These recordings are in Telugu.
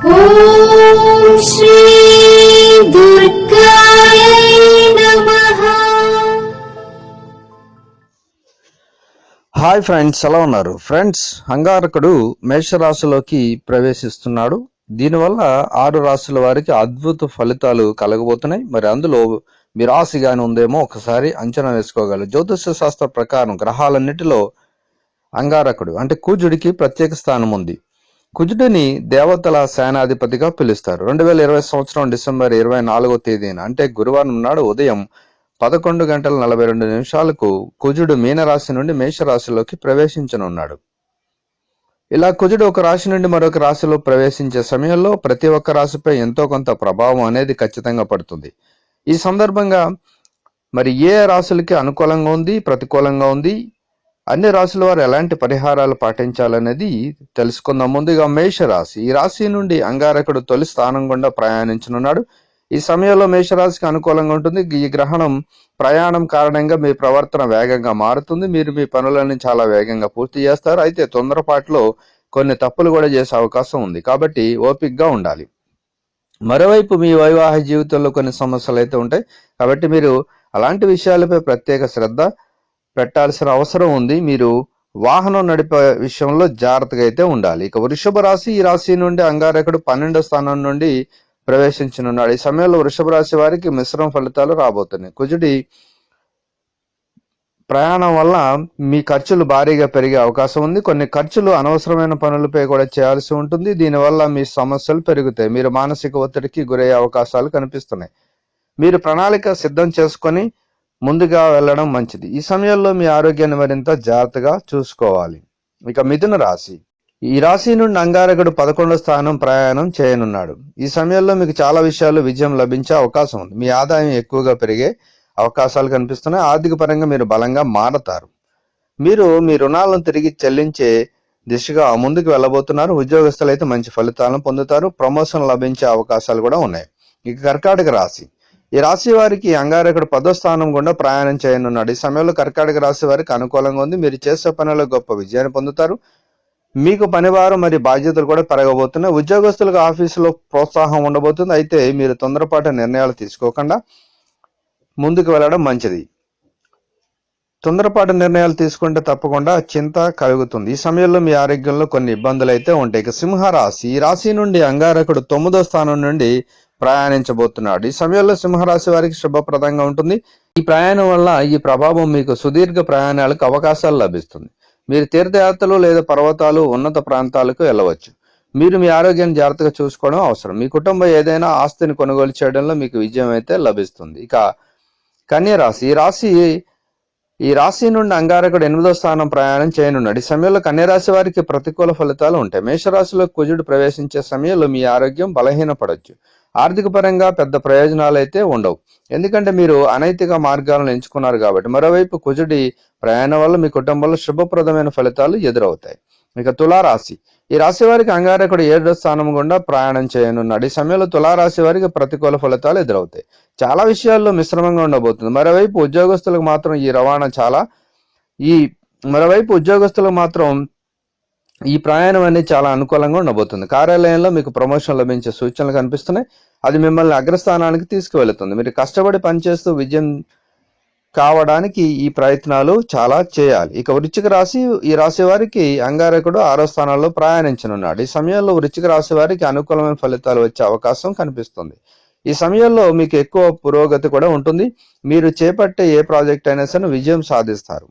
హాయ్ ఫ్రెండ్స్ ఎలా ఉన్నారు? ఫ్రెండ్స్ అంగారకుడు మేషరాశిలోకి ప్రవేశిస్తున్నాడు. దీనివల్ల ఆరు రాశుల వారికి అద్భుత ఫలితాలు కలగబోతున్నాయి. మరి అందులో మీ రాశి ఉందేమో ఒకసారి అంచనా వేసుకోగలరు. జ్యోతిష శాస్త్ర ప్రకారం గ్రహాలన్నిటిలో అంగారకుడు అంటే కూజుడికి ప్రత్యేక స్థానం ఉంది. కుజుడిని దేవతల సేనాధిపతిగా పిలుస్తారు. రెండు వేల ఇరవై సంవత్సరం డిసెంబర్ ఇరవై నాలుగో తేదీన అంటే గురువారం నాడు ఉదయం పదకొండు గంటల నలభై రెండు నిమిషాలకు కుజుడు మీనరాశి నుండి మేషరాశిలోకి ప్రవేశించనున్నాడు. ఇలా కుజుడు ఒక రాశి నుండి మరొక రాశిలో ప్రవేశించే సమయంలో ప్రతి ఒక్క రాశిపై ఎంతో కొంత ప్రభావం అనేది ఖచ్చితంగా పడుతుంది. ఈ సందర్భంగా మరి ఏ రాశులకి అనుకూలంగా ఉంది ప్రతికూలంగా ఉంది అన్ని రాశుల వారు ఎలాంటి పరిహారాలు పాటించాలనేది తెలుసుకుందాం. ముందుగా మేషరాశి. ఈ రాశి నుండి అంగారకుడు తొలి స్థానం గుండా ప్రయాణించనున్నాడు. ఈ సమయంలో మేషరాశికి అనుకూలంగా ఉంటుంది. ఈ గ్రహణం ప్రయాణం కారణంగా మీ ప్రవర్తన వేగంగా మారుతుంది. మీరు మీ పనులన్నీ చాలా వేగంగా పూర్తి చేస్తారు. అయితే తొందరపాటులో కొన్ని తప్పులు కూడా చేసే అవకాశం ఉంది. కాబట్టి ఓపిక్గా ఉండాలి. మరోవైపు మీ వైవాహ జీవితంలో కొన్ని సమస్యలు అయితే ఉంటాయి. కాబట్టి మీరు అలాంటి విషయాలపై ప్రత్యేక శ్రద్ధ పెట్టాల్సిన అవసరం ఉంది. మీరు వాహనం నడిపే విషయంలో జాగ్రత్తగా అయితే ఉండాలి. ఇక వృషభ రాశి ఈ రాశి నుండి అంగారకుడు పన్నెండో స్థానం నుండి ప్రవేశించనున్నాడు. ఈ సమయంలో వృషభ రాశి వారికి మిశ్రమ ఫలితాలు రాబోతున్నాయి. కుజుడి ప్రయాణం వల్ల మీ ఖర్చులు భారీగా పెరిగే అవకాశం ఉంది. కొన్ని ఖర్చులు అనవసరమైన పనులపై కూడా చేయాల్సి ఉంటుంది. దీనివల్ల మీ సమస్యలు పెరుగుతాయి. మీరు మానసిక ఒత్తిడికి గురయ్యే అవకాశాలు కనిపిస్తున్నాయి. మీరు ప్రణాళిక సిద్ధం చేసుకొని ముందుగా వెళ్ళడం మంచిది. ఈ సమయంలో మీ ఆరోగ్యాన్ని మరింత జాగ్రత్తగా చూసుకోవాలి. ఇక మిథున రాశి. ఈ రాశి నుండి అంగారకుడు పదకొండో స్థానం ప్రయాణం చేయనున్నాడు. ఈ సమయంలో మీకు చాలా విషయాలు విజయం లభించే అవకాశం ఉంది. మీ ఆదాయం ఎక్కువగా పెరిగే అవకాశాలు కనిపిస్తున్నాయి. ఆర్థిక పరంగా మీరు బలంగా మారతారు. మీరు మీ రుణాలను తిరిగి చెల్లించే దిశగా ముందుకు వెళ్ళబోతున్నారు. ఉద్యోగస్తులు అయితే మంచి ఫలితాలను పొందుతారు. ప్రమోషన్ లభించే అవకాశాలు కూడా ఉన్నాయి. ఇక కర్కాటక రాశి. ఈ రాశి వారికి అంగారకుడు పదో స్థానం గుండా ప్రయాణం చేయనున్నాడు. ఈ సమయంలో కర్కాటక రాశి వారికి అనుకూలంగా ఉంది. మీరు చేసే పనిలో గొప్ప విజయాన్ని పొందుతారు. మీకు పనివారు మరి బాధ్యతలు కూడా పెరగబోతున్నాయి. ఉద్యోగస్తులకు ఆఫీసులో ప్రోత్సాహం ఉండబోతుంది. అయితే మీరు తొందరపాటు నిర్ణయాలు తీసుకోకుండా ముందుకు వెళ్ళడం మంచిది. తొందరపాటు నిర్ణయాలు తీసుకుంటే తప్పకుండా చింత కలుగుతుంది. ఈ సమయంలో మీ ఆరోగ్యంలో కొన్ని ఇబ్బందులు అయితే ఉంటాయి. ఇక సింహరాశి. ఈ రాశి నుండి అంగారకుడు తొమ్మిదో స్థానం నుండి ప్రయాణించబోతున్నాడు. ఈ సమయంలో సింహరాశి వారికి శుభప్రదంగా ఉంటుంది. ఈ ప్రయాణం వల్ల ఈ ప్రభావం మీకు సుదీర్ఘ ప్రయాణాలకు అవకాశాలు లభిస్తుంది. మీరు తీర్థయాత్రలు లేదా పర్వతాలు ఉన్నత ప్రాంతాలకు వెళ్ళవచ్చు. మీరు మీ ఆరోగ్యాన్ని జాగ్రత్తగా చూసుకోవడం అవసరం. మీ కుటుంబం ఏదైనా ఆస్తిని కొనుగోలు చేయడంలో మీకు విజయం అయితే లభిస్తుంది. ఇక కన్య రాశి. ఈ రాశి ఈ రాశి నుండి అంగారకుడు ఎనిమిదో స్థానం ప్రయాణం చేయనున్నాడు. ఈ సమయంలో కన్యరాశి వారికి ప్రతికూల ఫలితాలు ఉంటాయి. మేషరాశిలో కుజుడు ప్రవేశించే సమయంలో మీ ఆరోగ్యం బలహీనపడవచ్చు ఆర్థిక పరంగా పెద్ద ప్రయోజనాలు అయితే ఉండవు. ఎందుకంటే మీరు అనైతిక మార్గాలను ఎంచుకున్నారు కాబట్టి మరోవైపు కుజుడి ప్రయాణం వల్ల మీ కుటుంబంలో శుభప్రదమైన ఫలితాలు ఎదురవుతాయి. ఇక తులారాశి. ఈ రాశి వారికి అంగారకుడు ఏడో స్థానం గుండా ప్రయాణం చేయనున్నాడు. ఈ సమయంలో తులారాశి వారికి ప్రతికూల ఫలితాలు ఎదురవుతాయి. చాలా విషయాల్లో మిశ్రమంగా ఉండబోతుంది. మరోవైపు ఉద్యోగస్తులకు మాత్రం ఈ రవాణా చాలా ఈ మరోవైపు ఉద్యోగస్తులకు మాత్రం ఈ ప్రయాణం అనేది చాలా అనుకూలంగా ఉండబోతుంది. కార్యాలయంలో మీకు ప్రమోషన్ లభించే సూచనలు కనిపిస్తున్నాయి. అది మిమ్మల్ని అగ్రస్థానానికి తీసుకువెళుతుంది. మీరు కష్టపడి పనిచేస్తూ విజయం కావడానికి ఈ ప్రయత్నాలు చాలా చేయాలి. ఇక వృచ్చిక రాశి ఈ రాశి వారికి అంగారకుడు ఆరో స్థానంలో ప్రయాణించనున్నాడు. ఈ సమయంలో వృచ్చిక రాశి వారికి అనుకూలమైన ఫలితాలు వచ్చే అవకాశం కనిపిస్తుంది. ఈ సమయంలో మీకు ఎక్కువ పురోగతి కూడా ఉంటుంది. మీరు చేపట్టే ఏ ప్రాజెక్ట్ అయినా సరే విజయం సాధిస్తారు.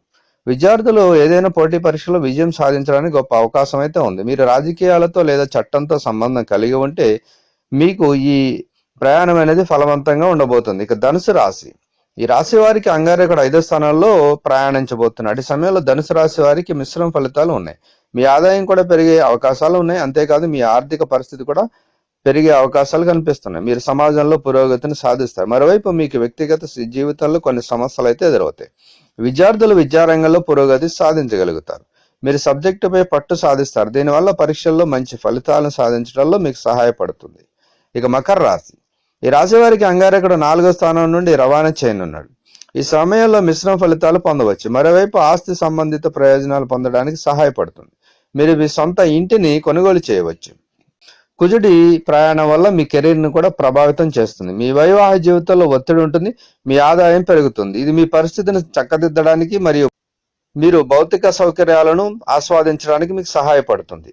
విద్యార్థులు ఏదైనా పోటీ పరీక్షలో విజయం సాధించడానికి గొప్ప అవకాశం అయితే ఉంది. మీరు రాజకీయాలతో లేదా చట్టంతో సంబంధం కలిగి ఉంటే మీకు ఈ ప్రయాణం అనేది ఫలవంతంగా ఉండబోతుంది. ఇక ధనుసు రాశి. ఈ రాశి వారికి అంగారకుడు ఐదో స్థానంలో ప్రయాణించబోతున్నాడు. ఈ సమయంలో ధనుసు రాశి వారికి మిశ్రమ ఫలితాలు ఉన్నాయి. మీ ఆదాయం కూడా పెరిగే అవకాశాలు ఉన్నాయి. అంతేకాదు మీ ఆర్థిక పరిస్థితి కూడా పెరిగే అవకాశాలు కనిపిస్తున్నాయి. మీరు సమాజంలో పురోగతిని సాధిస్తారు. మరోవైపు మీకు వ్యక్తిగత జీవితంలో కొన్ని సమస్యలు అయితే ఎదురవుతాయి. విద్యార్థులు విద్యారంగంలో పురోగతి సాధించగలుగుతారు. మీరు సబ్జెక్టుపై పట్టు సాధిస్తారు. దీనివల్ల పరీక్షల్లో మంచి ఫలితాలను సాధించడంలో మీకు సహాయపడుతుంది. ఇక మకర రాశి. ఈ రాశి వారికి అంగారకుడు నాలుగో స్థానం నుండి రవాణా చేయనున్నాడు. ఈ సమయంలో మిశ్రమ ఫలితాలు పొందవచ్చు. మరోవైపు ఆస్తి సంబంధిత ప్రయోజనాలు పొందడానికి సహాయపడుతుంది. మీరు మీ సొంత ఇంటిని కొనుగోలు చేయవచ్చు. కుజుడి ప్రయాణం వల్ల మీ కెరీర్ని కూడా ప్రభావితం చేస్తుంది. మీ వైవాహ జీవితంలో ఒత్తిడి ఉంటుంది మీ ఆదాయం పెరుగుతుంది. ఇది మీ పరిస్థితిని చక్కదిద్దడానికి మరియు మీరు భౌతిక సౌకర్యాలను ఆస్వాదించడానికి మీకు సహాయపడుతుంది.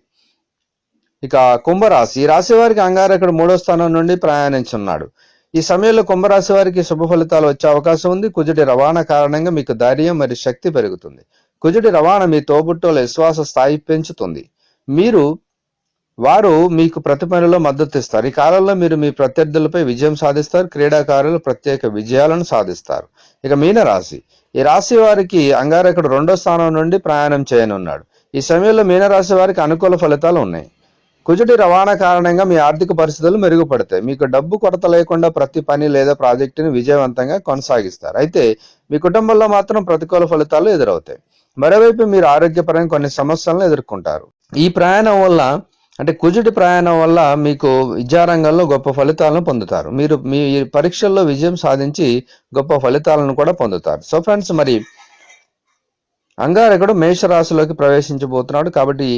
ఇక కుంభరాశి. ఈ రాశి వారికి అంగారకుడు మూడో స్థానం నుండి ప్రయాణించున్నాడు. ఈ సమయంలో కుంభరాశి వారికి శుభ ఫలితాలు వచ్చే అవకాశం ఉంది. కుజుడి రవాణా కారణంగా మీకు ధైర్యం మరియు శక్తి పెరుగుతుంది. కుజుడి రవాణా మీ తోబుట్టుల విశ్వాస స్థాయి పెంచుతుంది. మీరు వారు మీకు ప్రతి పనిలో మద్దతు ఇస్తారు. ఈ కాలంలో మీరు మీ ప్రత్యర్థులపై విజయం సాధిస్తారు. క్రీడాకారులు ప్రత్యేక విజయాలను సాధిస్తారు. ఇక మీనరాశి. ఈ రాశి వారికి అంగారకుడు రెండో స్థానం నుండి ప్రయాణం చేయనున్నాడు. ఈ సమయంలో మీనరాశి వారికి అనుకూల ఫలితాలు ఉన్నాయి. కుజుడి రవాణా కారణంగా మీ ఆర్థిక పరిస్థితులు మెరుగుపడతాయి. మీకు డబ్బు కొరత లేకుండా ప్రతి పని లేదా ప్రాజెక్టుని విజయవంతంగా కొనసాగిస్తారు. అయితే మీ కుటుంబంలో మాత్రం ప్రతికూల ఫలితాలు ఎదురవుతాయి. మరోవైపు మీరు ఆరోగ్యపరంగా కొన్ని సమస్యలను ఎదుర్కొంటారు. ఈ ప్రయాణం వల్ల అంటే కుజుడి ప్రయాణం వల్ల మీకు విద్యారంగంలో గొప్ప ఫలితాలను పొందుతారు. మీరు మీ పరీక్షల్లో విజయం సాధించి గొప్ప ఫలితాలను కూడా పొందుతారు. సో ఫ్రెండ్స్ మరి అంగారకుడు మేషరాశిలోకి ప్రవేశించబోతున్నాడు కాబట్టి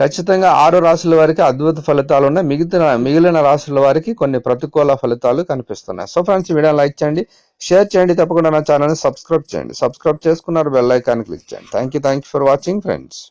ఖచ్చితంగా ఆరు రాశుల వారికి అద్భుత ఫలితాలు ఉన్నాయి. మిగతా మిగిలిన రాశుల వారికి కొన్ని ప్రతికూల ఫలితాలు కనిపిస్తున్నాయి. సో ఫ్రెండ్స్ వీడియో లైక్ చేయండి షేర్ చేయండి. తప్పకుండా నా ఛానల్ని సబ్స్క్రైబ్ చేయండి. సబ్స్క్రైబ్ చేసుకున్నారు బెల్ ఐకాన్ క్లిక్ చేయండి. Thank you thank you for watching friends